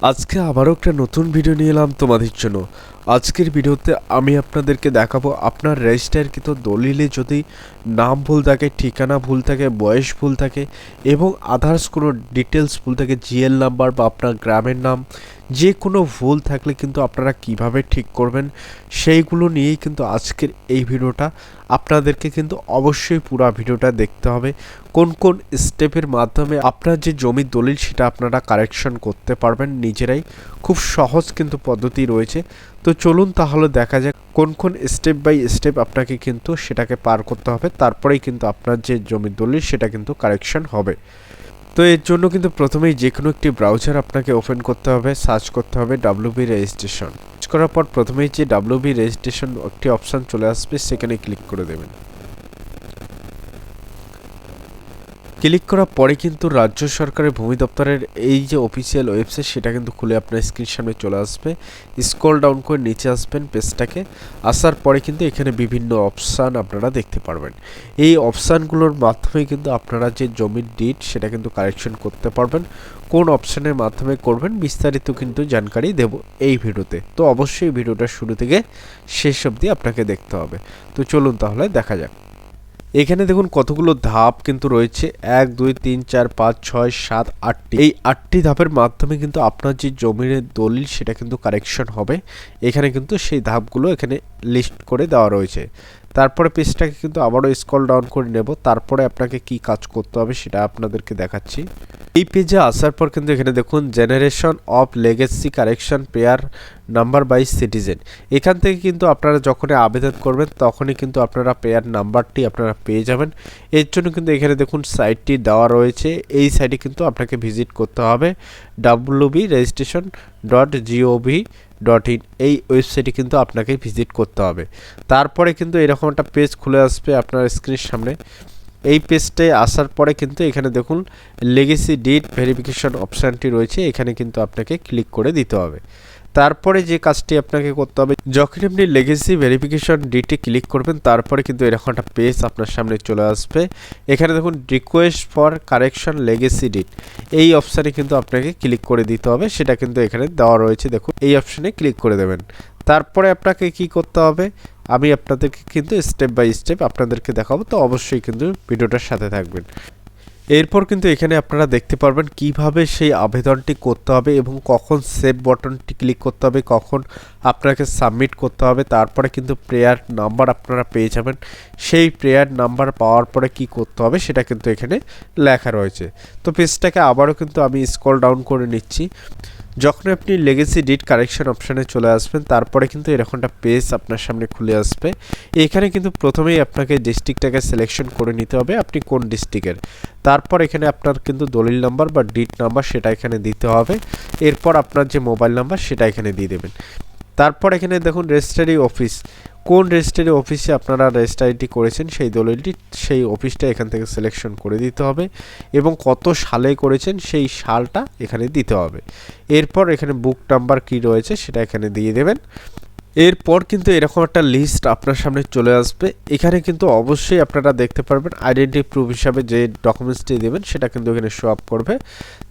আজকে আবারও একটা নতুন ভিডিও নিয়ে এলাম তোমাদের জন্য। আজকের ভিডিওতে আমি আপনাদেরকে দেখাবো আপনার রেজিস্টারকৃত দলিলে যদি নাম ভুল থাকে, ঠিকানা ভুল থাকে, বয়স ভুল থাকে এবং আদার্স কোনো ডিটেলস ভুল থাকে জিএল নাম্বার বা আপনার গ্রামের নাম যে কোনো ভুল থাকলে কিন্তু আপনারা কীভাবে ঠিক করবেন সেইগুলো নিয়েই কিন্তু আজকের এই ভিডিওটা। আপনাদেরকে কিন্তু অবশ্যই পুরো ভিডিওটা দেখতে হবে। কোন কোন স্টেপের মাধ্যমে আপনার যে জমির দলিল সেটা আপনারা কারেকশন করতে পারবেন নিজেরাই। খুব সহজ কিন্তু পদ্ধতি রয়েছে। তো চলুন তাহলে দেখা যাক কোন কোন স্টেপ বাই স্টেপ আপনাকে কিন্তু সেটাকে পার করতে হবে। তারপরেই কিন্তু আপনার যে জমির দলিল সেটা কিন্তু কারেকশন হবে। তো এর জন্য কিন্তু প্রথমেই যে কোনো একটি ব্রাউজার আপনাকে ওপেন করতে হবে সার্চ করতে হবে ডাব্লিউবি রেজিস্ট্রেশন সার্চ করার পর প্রথমেই যে ডাব্লিউবি রেজিস্ট্রেশন একটি অপশান চলে আসবে, সেখানে ক্লিক করে দেবেন। ক্লিক করার পরে কিন্তু রাজ্য সরকারের ভূমি দপ্তরের এই যে অফিসিয়াল ওয়েবসাইট সেটা কিন্তু খুলে আপনার স্ক্রিন সামনে চলে আসবে। স্ক্রল ডাউন করে নিচে আসবেন পেজটাকে আসার পরে কিন্তু এখানে বিভিন্ন অপশান আপনারা দেখতে পারবেন। এই অপশানগুলোর মাধ্যমে কিন্তু আপনারা যে জমির ডিট সেটা কিন্তু কারেকশন করতে পারবেন। কোন অপশানের মাধ্যমে করবেন, বিস্তারিত কিন্তু জানকারি দেব এই ভিডিওতে। তো অবশ্যই ভিডিওটা শুরু থেকে শেষ অবধি আপনাকে দেখতে হবে। তো চলুন তাহলে দেখা যাক। এখানে দেখুন কতগুলো ধাপ কিন্তু রয়েছে। এক, দুই, তিন, চার, পাঁচ, ছয়, সাত, আটটি। এই আটটি ধাপের মাধ্যমে কিন্তু আপনার যে জমির দলিল, সেটা কিন্তু কারেকশন হবে। এখানে কিন্তু সেই ধাপগুলো এখানে লিস্ট করে দেওয়া রয়েছে। তারপরে পেজটাকে কিন্তু আবারও স্কল ডাউন করে নেব। তারপরে আপনাকে কি কাজ করতে হবে সেটা আপনাদেরকে দেখাচ্ছি। এই পেজে আসার পর কিন্তু এখানে দেখুন generation of legacy correction pair number by citizen এখান থেকে কিন্তু আপনারা যখনই আবেদন করবেন, তখনই কিন্তু আপনারা পেয়ার নাম্বারটি আপনারা পেয়ে যাবেন। এর জন্য কিন্তু এখানে দেখুন সাইটটি দেওয়া রয়েছে। এই সাইটে কিন্তু আপনাকে ভিজিট করতে হবে। W B registration dot gov dot in এই ওয়েবসাইটে কিন্তু আপনাকে ভিজিট করতে হবে। তারপরে কিন্তু এরকম একটা পেজ খুলে আসবে আপনার স্ক্রিনের সামনে। এই পেজটায় আসার পরে কিন্তু এখানে দেখুন লেগেসি ডিট ভেরিফিকেশন অপশানটি রয়েছে। এখানে কিন্তু আপনাকে ক্লিক করে দিতে হবে। তারপরে যে কাজটি আপনাকে করতে হবে, যখন আপনি লেগেসি ভেরিফিকেশন ডিটে ক্লিক করবেন, তারপরে কিন্তু এরকম একটা পেজ আপনার সামনে চলে আসবে। এখানে দেখুন request for correction legacy edit এই অপশানে কিন্তু আপনাকে ক্লিক করে দিতে হবে, সেটা কিন্তু এখানে দেওয়া রয়েছে। দেখুন, এই অপশানে ক্লিক করে দেবেন। তারপরে আপনাকে কি করতে হবে, আমি আপনাদেরকে কিন্তু স্টেপ বাই স্টেপ আপনাদেরকে দেখাবো, তো অবশ্যই কিন্তু ভিডিওটার সাথে থাকবেন। এরপর কিন্তু এখানে আপনারা দেখতে পারবেন কীভাবে সেই আবেদনটি করতে হবে এবং কখন সেভ বটনটি ক্লিক করতে হবে, কখন আপনাকে সাবমিট করতে হবে, তারপরে কিন্তু প্রেয়ার নাম্বার আপনারা পেয়ে যাবেন। সেই প্রেয়ার নাম্বার পাওয়ার পরে কি করতে হবে সেটা কিন্তু এখানে লেখা রয়েছে। তো পেজটাকে আবারও কিন্তু আমি স্ক্রল ডাউন করে নিচ্ছি। যখন আপনি লেগেসি ডিট কারেকশন অপশানে চলে আসবেন, তারপরে কিন্তু এরকমটা পেজ আপনার সামনে খুলে আসবে। এখানে কিন্তু প্রথমেই আপনাকে ডিস্ট্রিক্টটাকে সিলেকশন করে নিতে হবে, আপনি কোন ডিস্ট্রিক্টের তারপর এখানে আপনার কিন্তু দলিল নাম্বার বা ডিট নাম্বার সেটা এখানে দিতে হবে। এরপর আপনার যে মোবাইল নাম্বার সেটা এখানে দিয়ে দেবেন। তারপর এখানে দেখুন রেজিস্ট্রারি অফিস কোন রেজিস্ট্রারি অফিসে আপনারা রেজিস্ট্রারিটি করেছেন সেই দলিলটি সেই অফিসটা এখান থেকে সিলেকশন করে দিতে হবে এবং কত সালে করেছেন সেই সালটা এখানে দিতে হবে। এরপর এখানে বুক নাম্বার কি রয়েছে সেটা এখানে দিয়ে দেবেন। এরপর কিন্তু এরকম একটা লিস্ট আপনার সামনে চলে আসবে। এখানে কিন্তু অবশ্যই আপনারা দেখতে পারবেন আইডেন্টি প্রুফ হিসাবে যে ডকুমেন্টসটি দেবেন, সেটা কিন্তু এখানে শো আপ করবে।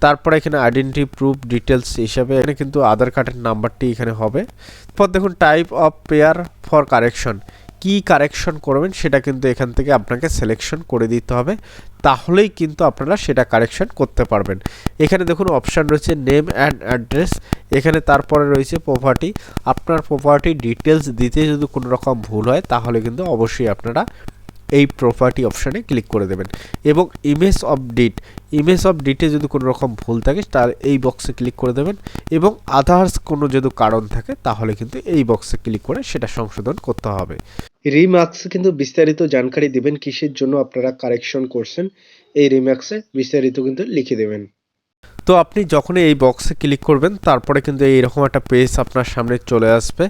তারপর এখানে আইডেন্টি প্রুফ ডিটেলস হিসাবে এখানে কিন্তু আধার কার্ডের নাম্বারটি এখানে হবে। তারপর দেখুন type of pair for correction কি কারেকশন করবেন সেটা কিন্তু এখান থেকে আপনাকে সিলেকশন করে দিতে হবে। তাহলেই কিন্তু আপনারা সেটা কারেকশন করতে পারবেন। এখানে দেখুন অপশান রয়েছে নেম অ্যান্ড অ্যাড্রেস এখানে তারপরে রয়েছে প্রপার্টি আপনার প্রপার্টি ডিটেলস দিতে যদি কোনো রকম ভুল হয়, তাহলে কিন্তু অবশ্যই আপনারা এই প্রপার্টি অপশানে ক্লিক করে দেবেন। এবং image of deed image of ডিটে যদি কোনো রকম ভুল থাকে, তার এই বক্সে ক্লিক করে দেবেন। এবং আদার্স কোনো যদি কারণ থাকে, তাহলে কিন্তু এই বক্সে ক্লিক করে সেটা সংশোধন করতে হবে। রিমার্কস কিন্তু বিস্তারিত জানকারি দেবেন, কিসের জন্য আপনারা কারেকশন করছেন, এই রিমার্কসে বিস্তারিত কিন্তু লিখে দেবেন। তো আপনি যখনই এই বক্সে ক্লিক করবেন, তারপরে কিন্তু এইরকম একটা পেজ আপনার সামনে চলে আসবে।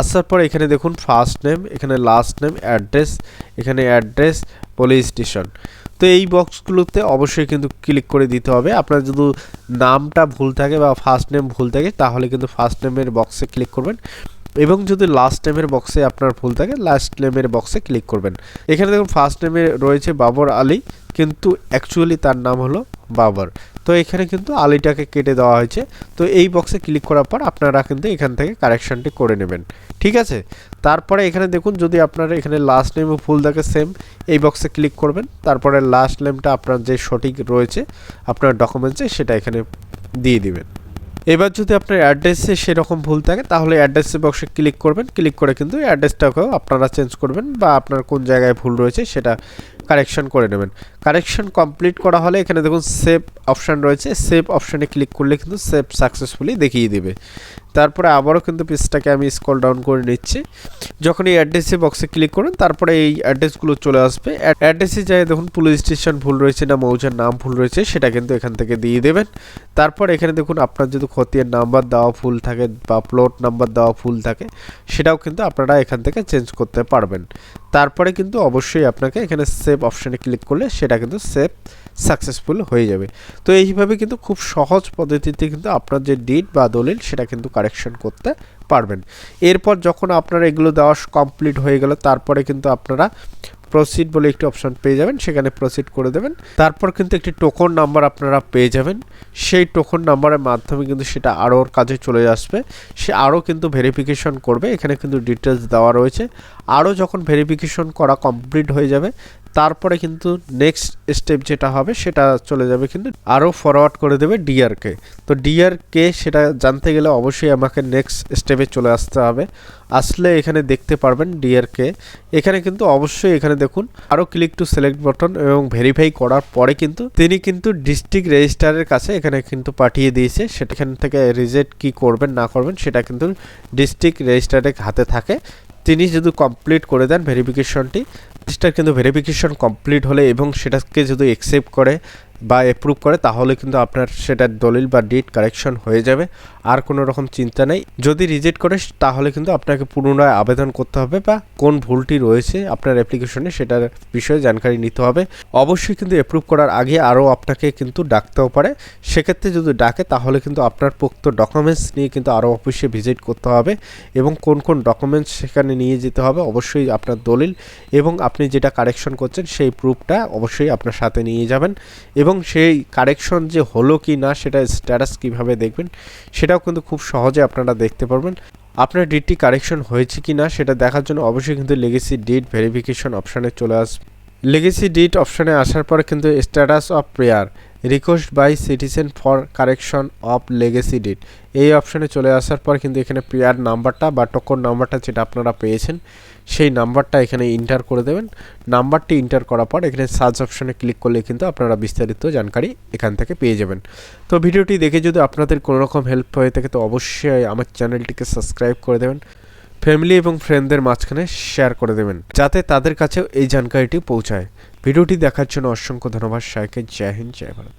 আসার পর এখানে দেখুন ফার্স্ট নেম এখানে লাস্ট নেম অ্যাড্রেস এখানে অ্যাড্রেস পুলিশ স্টেশন তো এই বক্সগুলোতে অবশ্যই কিন্তু ক্লিক করে দিতে হবে। আপনার যদি নামটা ভুল থাকে বা ফার্স্ট নেম ভুল থাকে, তাহলে কিন্তু ফার্স্ট নেমের বক্সে ক্লিক করবেন। এবং যদি লাস্ট নেমের বক্সে আপনার ভুল থাকে লাস্ট নেমের বক্সে ক্লিক করবেন। এখানে দেখুন ফার্স্ট নেমে রয়েছে বাবর আলী, কিন্তু অ্যাকচুয়ালি তার নাম হলো বাবর। তো এখানে কিন্তু আলিটাকে কেটে দেওয়া হয়েছে। তো এই বক্সে ক্লিক করার পর আপনারা কিন্তু এখান থেকে কারেকশানটি করে নেবেন। ঠিক আছে? তারপরে এখানে দেখুন, যদি আপনার এখানে লাস্ট নেম ফুল থাকে সেম এই বক্সে ক্লিক করবেন। তারপরে লাস্ট নেমটা আপনার যে সঠিক রয়েছে, আপনার ডকুমেন্টসে সেটা এখানে দিয়ে দিবেন। এবার যদি আপনার অ্যাড্রেসে সেরকম ভুল থাকে, তাহলে অ্যাড্রেস বক্সে ক্লিক করবেন। ক্লিক করে কিন্তু অ্যাড্রেসটাকেও আপনারা চেঞ্জ করবেন বা আপনার কোন জায়গায় ভুল রয়েছে সেটা কারেকশন করে নেবেন। কারেকশন কমপ্লিট করা হলে এখানে দেখুন সেভ অপশান রয়েছে। সেভ অপশানে ক্লিক করলে কিন্তু সেভ সাকসেসফুলি দেখিয়ে দেবে। তারপরে আবারও কিন্তু পেজটাকে আমি স্কল ডাউন করে নিচ্ছি। যখন এই অ্যাড্রেসে বক্সে ক্লিক করুন, তারপরে এই অ্যাড্রেসগুলো চলে আসবে। অ্যাড্রেসে যাই দেখুন পুলিশ স্টেশন ভুল রয়েছে না, মৌজার নাম ভুল রয়েছে, সেটা কিন্তু এখান থেকে দিয়ে দেবেন। তারপর এখানে দেখুন, আপনার যদি ক্ষতির নাম্বার দেওয়া ফুল থাকে বা প্লট নাম্বার দেওয়া ফুল থাকে, সেটাও কিন্তু আপনারা এখান থেকে চেঞ্জ করতে পারবেন। তারপরে কিন্তু অবশ্যই আপনাকে এখানে সেভ অপশানে ক্লিক করলে সেটা কিন্তু সেভ সাকসেসফুল হয়ে যাবে। তো এইভাবে কিন্তু খুব সহজ পদ্ধতিতে কিন্তু আপনার যে ডিট বা দলিল সেটা কিন্তু কারেকশন করতে পারবেন। এরপর যখন আপনারা এগুলো দেওয়া কমপ্লিট হয়ে গেল, তারপরে কিন্তু আপনারা প্রসিড বলে একটি অপশান পেয়ে যাবেন, সেখানে প্রসিড করে দেবেন। তারপর কিন্তু একটি টোকন নাম্বার আপনারা পেয়ে যাবেন। সেই টোকন নাম্বারের মাধ্যমে কিন্তু সেটা আরও কাজে চলে আসবে। সে আরও কিন্তু ভেরিফিকেশন করবে। এখানে কিন্তু ডিটেলস দেওয়া রয়েছে। আরও যখন ভেরিফিকেশন করা কমপ্লিট হয়ে যাবে তারপরে কিন্তু নেক্সট স্টেপ যেটা হবে, সেটা চলে যাবে কিন্তু আরও ফরওয়ার্ড করে দেবে ডিআরকে তো ডিআরকে সেটা জানতে গেলে অবশ্যই আমাকে নেক্সট স্টেপে চলে আসতে হবে। আসলে এখানে দেখতে পারবেন ডিআরকে এখানে কিন্তু অবশ্যই এখানে দেখুন, আরও ক্লিক টু সিলেক্ট বটন এবং ভেরিফাই করার পরে কিন্তু তিনি কিন্তু ডিস্ট্রিক্ট রেজিস্ট্রারের কাছে এখানে কিন্তু পাঠিয়ে দিয়েছে। সেখান থেকে রিজেক্ট কি করবেন, না করবেন, সেটা কিন্তু ডিস্ট্রিক্ট রেজিস্ট্রারের হাতে থাকে। তিনি যদি কমপ্লিট করে দেন ভেরিফিকেশনটি রেজিস্টার কিন্তু ভেরিফিকেশন কমপ্লিট হলে এবং সেটাকে যদি অ্যাকসেপ্ট করে বা অ্যাপ্রুভ করে, তাহলে কিন্তু আপনার সেটার দলিল বা ডিট কারেকশন হয়ে যাবে। আর কোনো রকম চিন্তা নেই। যদি রিজেক্ট করে তাহলে কিন্তু আপনাকে পুনরায় আবেদন করতে হবে বা কোন ভুলটি রয়েছে আপনার অ্যাপ্লিকেশনে সেটার বিষয়ে জানকারি নিতে হবে। অবশ্যই কিন্তু অ্যাপ্রুভ করার আগে আরও আপনাকে কিন্তু ডাকতেও পারে। সেক্ষেত্রে যদি ডাকে, তাহলে কিন্তু আপনার পোক্ত ডকুমেন্টস নিয়ে কিন্তু আরও অফিসে ভিজিট করতে হবে এবং কোন কোন ডকুমেন্টস সেখানে নিয়ে যেতে হবে, অবশ্যই আপনার দলিল এবং আপনি যেটা কারেকশন করছেন, সেই প্রুফটা অবশ্যই আপনার সাথে নিয়ে যাবেন। এবং সেই কারেকশন যে হলো কি না সেটা স্ট্যাটাস কীভাবে দেখবেন, সেটাও কিন্তু খুব সহজে আপনারা দেখতে পারবেন। আপনার ডেটটি কারেকশন হয়েছে কি না সেটা দেখার জন্য অবশ্যই কিন্তু লেগেসি ডেট ভেরিফিকেশন অপশানে চলে আসবে লেগেসি ডেট অপশানে আসার পর কিন্তু status of prayer request by citizen for correction of legacy data এই অপশানে চলে আসার পর কিন্তু এখানে প্রেয়ার নাম্বারটা বা টোকন নাম্বারটা যেটা আপনারা পেয়েছেন, সেই নাম্বারটা এখানে ইন্টার করে দেবেন। নাম্বারটি ইন্টার করার পর এখানে সার্চ অপশানে ক্লিক করলে কিন্তু আপনারা বিস্তারিত জানকারি এখান থেকে পেয়ে যাবেন। তো ভিডিওটি দেখে যদি আপনাদের কোনো রকম হেল্প হয়ে থাকে, তো অবশ্যই আমার চ্যানেলটিকে সাবস্ক্রাইব করে দেবেন। ফ্যামিলি এবং ফ্রেন্ডদের মাঝখানে শেয়ার করে দেবেন, যাতে তাদের কাছেও এই জানকারিটি পৌঁছায়। ভিডিওটি দেখার জন্য অসংখ্য ধন্যবাদ সবাইকে জয় হিন্দ জয় ভারত।